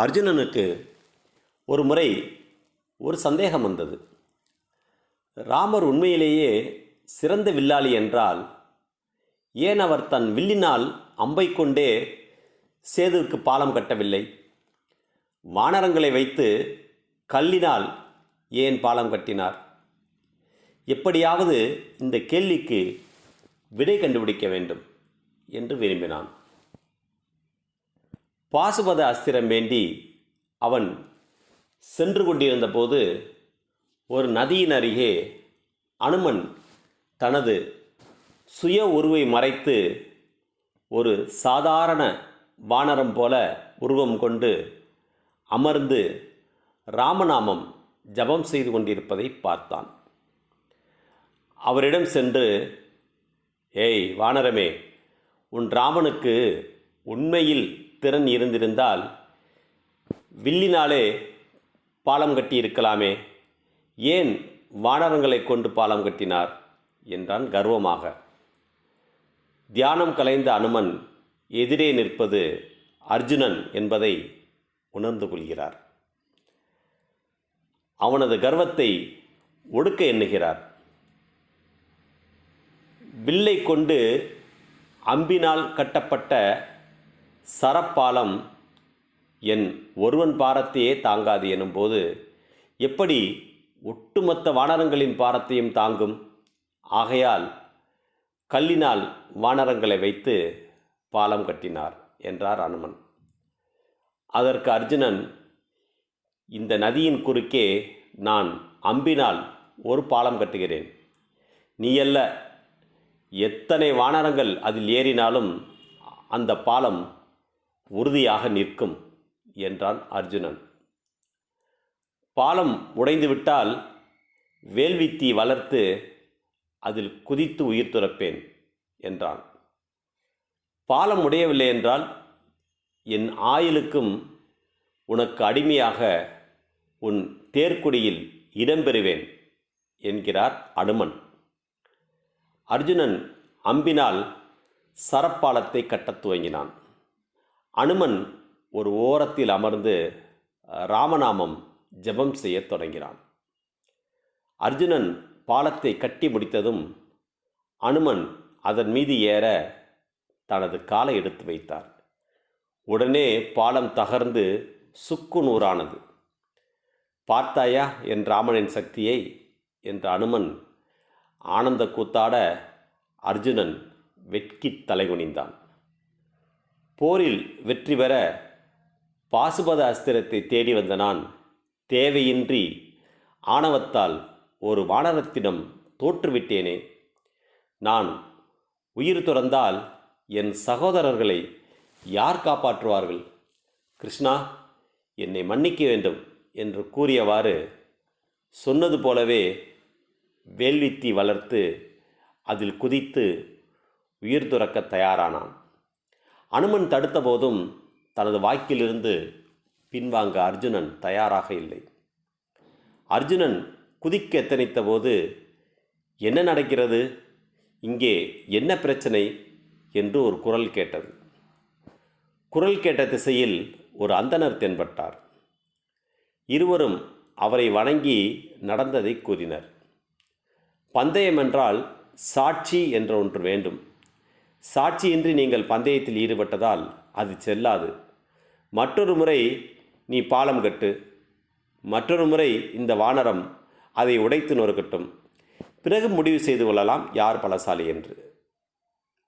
அர்ஜுனனுக்கு ஒரு முறை ஒரு சந்தேகம் வந்தது. ராமர் உண்மையிலேயே சிறந்த வில்லாளி என்றால் ஏன் அவர் தன் வில்லினால் அம்பை கொண்டே சேதுவுக்கு பாலம் கட்டவில்லை? வானரங்களை வைத்து கல்லினால் ஏன் பாலம் கட்டினார்? எப்படியாவது இந்த கேள்விக்கு விடை கண்டுபிடிக்க வேண்டும் என்று விரும்பினான். பாசுபத அஸ்திரம் வேண்டி அவன் சென்று கொண்டிருந்தபோது ஒரு நதியின் அருகே அனுமன் தனது சுய உருவை மறைத்து ஒரு சாதாரண வானரம் போல உருவம் கொண்டு அமர்ந்து ராமநாமம் ஜபம் செய்து கொண்டிருப்பதை பார்த்தான். அவரிடம் சென்று ஏய் வானரமே உன் ராமனுக்கு உண்மையில் திறன் இருந்திருந்தால் வில்லினாலே பாலம் கட்டி இருக்கலாமே. ஏன் வானரங்களை கொண்டு பாலம் கட்டினார்? என்றான் கர்வமாக. தியானம் கலைந்த அனுமன் எதிரே நிற்பது அர்ஜுனன் என்பதை உணர்ந்து கொள்கிறார். அவனது கர்வத்தை ஒடுக்க எண்ணுகிறார். வில்லை கொண்டு அம்பினால் கட்டப்பட்ட சரப்பாலம் என் ஒருவன் பாரத்தையே தாங்காது எனும்போது எப்படி ஒட்டுமொத்த வானரங்களின் பாரத்தையும் தாங்கும்? ஆகையால் கல்லினால் வானரங்களை வைத்து பாலம் கட்டினார் என்றார் அனுமன். அதற்கு அர்ஜுனன் இந்த நதியின் குறுக்கே நான் அம்பினால் ஒரு பாலம் கட்டுகிறேன். நீயல்ல எத்தனை வானரங்கள் அதில் ஏறினாலும் அந்த பாலம் உறுதியாக நிற்கும் என்றான் அர்ஜுனன். பாலம் உடைந்துவிட்டால் வேல்வித்தி வளர்த்து அதில் குதித்து உயிர் துறப்பேன் என்றான். பாலம் உடையவில்லை என்றால் என் ஆயுளுக்கும் உனக்கு அடிமையாக உன் தேர்க்குடியில் இடம்பெறுவேன் என்கிறார் அனுமன். அர்ஜுனன் அம்பினால் சரப்பாலத்தை கட்டத் துவங்கினான். அனுமன் ஒரு ஓரத்தில் அமர்ந்து ராமநாமம் ஜெபம் செய்யத் தொடங்கினான். அர்ஜுனன் பாலத்தை கட்டி முடித்ததும் அனுமன் அதன் மீது ஏற தனது காலை எடுத்து வைத்தார். உடனே பாலம் தகர்ந்து சுக்கு நூறானது. பார்த்தாயா என் ராமனின் சக்தியை? என்ற அனுமன் ஆனந்த கூத்தாட அர்ஜுனன் வெட்கி தலைகுனிந்தான். போரில் வெற்றி பெற பாசுபத அஸ்திரத்தை தேடி வந்த நான் தேவையின்றி ஆணவத்தால் ஒரு வானரத்திடம் தோற்றுவிட்டேனே. நான் உயிர் துறந்தால் என் சகோதரர்களை யார் காப்பாற்றுவார்கள்? கிருஷ்ணா என்னை மன்னிக்க வேண்டும் என்று கூறியவாறு சொன்னது போலவே வேல்வித்தி வளர்த்து அதில் குதித்து உயிர் துறக்க தயாரானான். அனுமன் தடுத்த போதும் தனது வாக்கிலிருந்து பின்வாங்க அர்ஜுனன் தயாராக இல்லை. அர்ஜுனன் குதிக்க எத்தனித்த போது என்ன நடக்கிறது? இங்கே என்ன பிரச்சனை? என்று ஒரு குரல் கேட்டது. குரல் கேட்ட திசையில் ஒரு அந்தணர் தென்பட்டார். இருவரும் அவரை வணங்கி நடந்ததை கூறினர் பந்தயம் என்றால் சாட்சி என்ற ஒன்று வேண்டும். சாட்சியின்றி நீங்கள் பந்தயத்தில் ஈடுபட்டதால் அது செல்லாது. மற்றொரு முறை நீ பாலம் கட்டு. மற்றொரு முறை இந்த வானரம் அதை உடைத்து நொறுக்கட்டும். பிறகு முடிவு செய்து கொள்ளலாம் யார் பலசாலி என்று.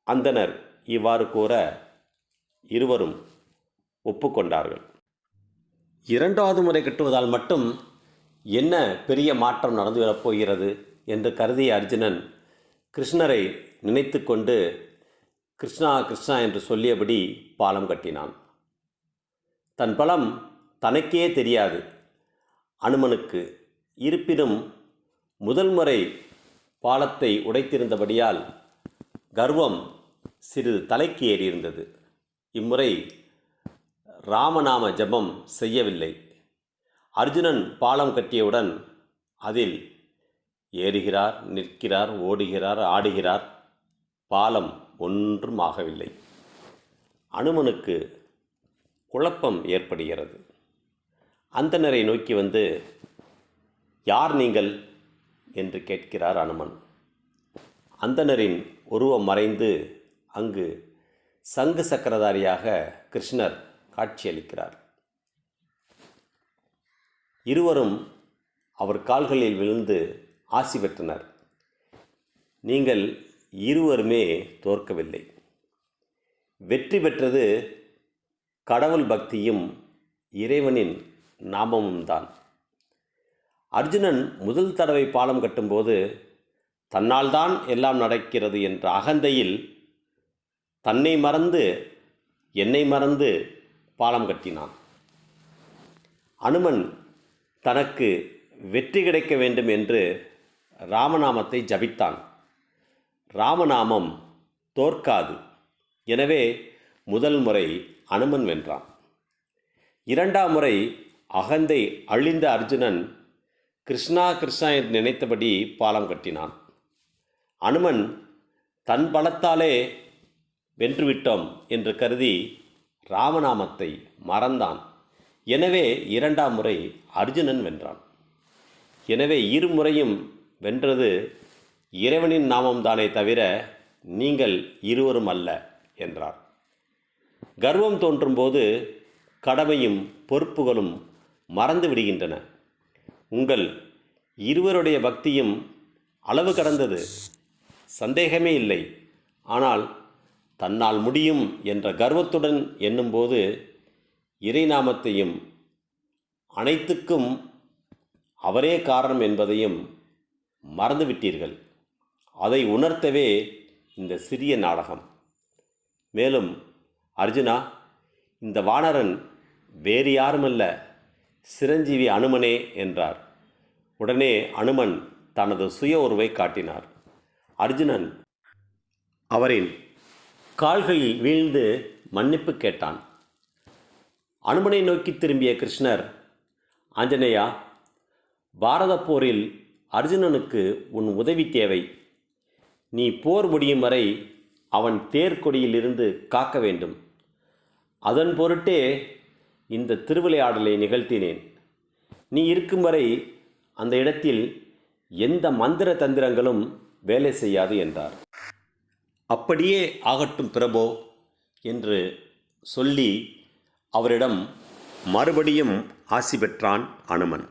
அந்தனர் இவ்வாறு கூற இருவரும் ஒப்புக்கொண்டார்கள். இரண்டாவது முறை கட்டுவதால் மட்டும் என்ன பெரிய மாற்றம் நடந்து வரப்போகிறது என்று கருதிய அர்ஜுனன் கிருஷ்ணரை நினைத்து கொண்டு கிருஷ்ணா கிருஷ்ணா என்று சொல்லியபடி பாலம் கட்டினான். தன் பலம் தனக்கே தெரியாது. அனுமனுக்கு இருப்பினும் முதல் முறை பாலத்தை உடைத்திருந்தபடியால் கர்வம் சிறிது தலைக்கு ஏறியிருந்தது. இம்முறை ராமநாம ஜபம் செய்யவில்லை. அர்ஜுனன் பாலம் கட்டியவுடன் அதில் ஏறுகிறார் நிற்கிறார் ஓடுகிறார் ஆடுகிறார். பாலம் ஒன்றும் ஆகவில்லை அனுமனுக்கு குழப்பம் ஏற்படுகிறது. அந்தணரை நோக்கி வந்து யார் நீங்கள்? என்று கேட்கிறார் அனுமன். அந்தணரின் உருவம் மறைந்து அங்கு சங்கு சக்கரதாரியாக கிருஷ்ணர் காட்சியளிக்கிறார். இருவரும் அவர் கால்களில் விழுந்து ஆசி பெற்றனர். நீங்கள் இருவருமே தோற்கவில்லை. வெற்றி பெற்றது கடவுள் பக்தியும் இறைவனின் நாமமும் தான் அர்ஜுனன் முதல் தடவை பாலம் கட்டும்போது தன்னால்தான் எல்லாம் நடக்கிறது என்ற அகந்தையில் தன்னை மறந்து என்னை மறந்து பாலம் கட்டினான். அனுமன் தனக்கு வெற்றி கிடைக்க வேண்டும் என்று ராமநாமத்தை ஜபித்தான். ராமநாமம் தோற்காது. எனவே முதல் முறை அனுமன் வென்றான். இரண்டாம் முறை அகந்தை அழிந்த அர்ஜுனன் கிருஷ்ணா கிருஷ்ணா என்று நினைத்தபடி பாலம் கட்டினான். அனுமன் தன் பலத்தாலே வென்றுவிட்டோம் என்று கருதி ராமநாமத்தை மறந்தான். எனவே இரண்டாம் முறை அர்ஜுனன் வென்றான். எனவே இருமுறையும் வென்றது இறைவனின் நாமம்தானே தவிர நீங்கள் இருவரும் அல்ல என்றார். கர்வம் தோன்றும்போது கடமையும் பொறுப்புகளும் மறந்து விடுகின்றன. உங்கள் இருவருடைய பக்தியும் அளவு கடந்தது. சந்தேகமே இல்லை. ஆனால் தன்னால் முடியும் என்ற கர்வத்துடன் எண்ணும்போது இறைநாமத்தையும் அனைத்துக்கும் அவரே காரணம் என்பதையும் மறந்துவிட்டீர்கள். அதை உணர்த்தவே இந்த சிறிய நாடகம். மேலும் அர்ஜுனா இந்த வானரன் வேறு யாருமல்ல சிரஞ்சீவி அனுமனே என்றார். உடனே அனுமன் தனது சுய உருவை காட்டினார். அர்ஜுனன் அவரின் கால்களில் வீழ்ந்து மன்னிப்பு கேட்டான். அனுமனை நோக்கி திரும்பிய கிருஷ்ணர் ஆஞ்சநேயா பாரத போரில் அர்ஜுனனுக்கு உன் உதவி தேவை. நீ போர் முடியும் வரை அவன் தேர்கொடியிலிருந்து காக்க வேண்டும். அதன் பொருட்டே இந்த திருவிளையாடலை நிகழ்த்தினேன். நீ இருக்கும் வரை அந்த இடத்தில் எந்த மந்திர தந்திரங்களும் வேலை செய்யாது என்றார். அப்படியே ஆகட்டும் பிரபோ என்று சொல்லி அவரிடம் மறுபடியும் ஆசி பெற்றான் அனுமன்.